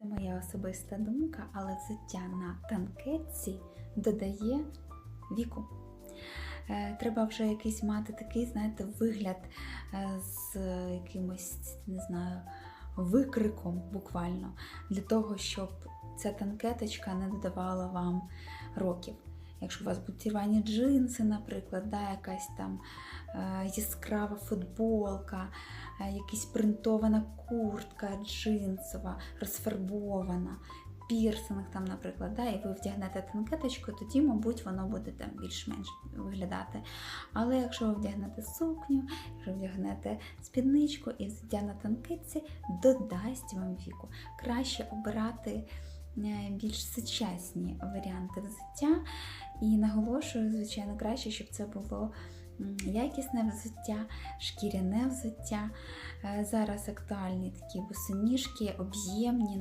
Це моя особиста думка, але взуття на танкетці додає віку. Е, Треба вже якийсь мати такий, знаєте, вигляд е, з якимось, не знаю, викриком буквально, для того, щоб ця танкеточка не додавала вам років. Якщо у вас будуть рвані джинси, наприклад, да, якась там е, яскрава футболка, е, якась принтована куртка джинсова, розфарбована, пірсинг там, наприклад, да, і ви вдягнете танкеточку, тоді, мабуть, воно буде там більш-менш виглядати. Але якщо ви вдягнете сукню, якщо вдягнете спідничку і взуття на танкетці, додасть вам віку. Краще обирати е, більш сучасні варіанти взуття. І наголошую, звичайно, краще, щоб це було якісне взуття, шкіряне взуття. Е, Зараз актуальні такі босоніжки, об'ємні,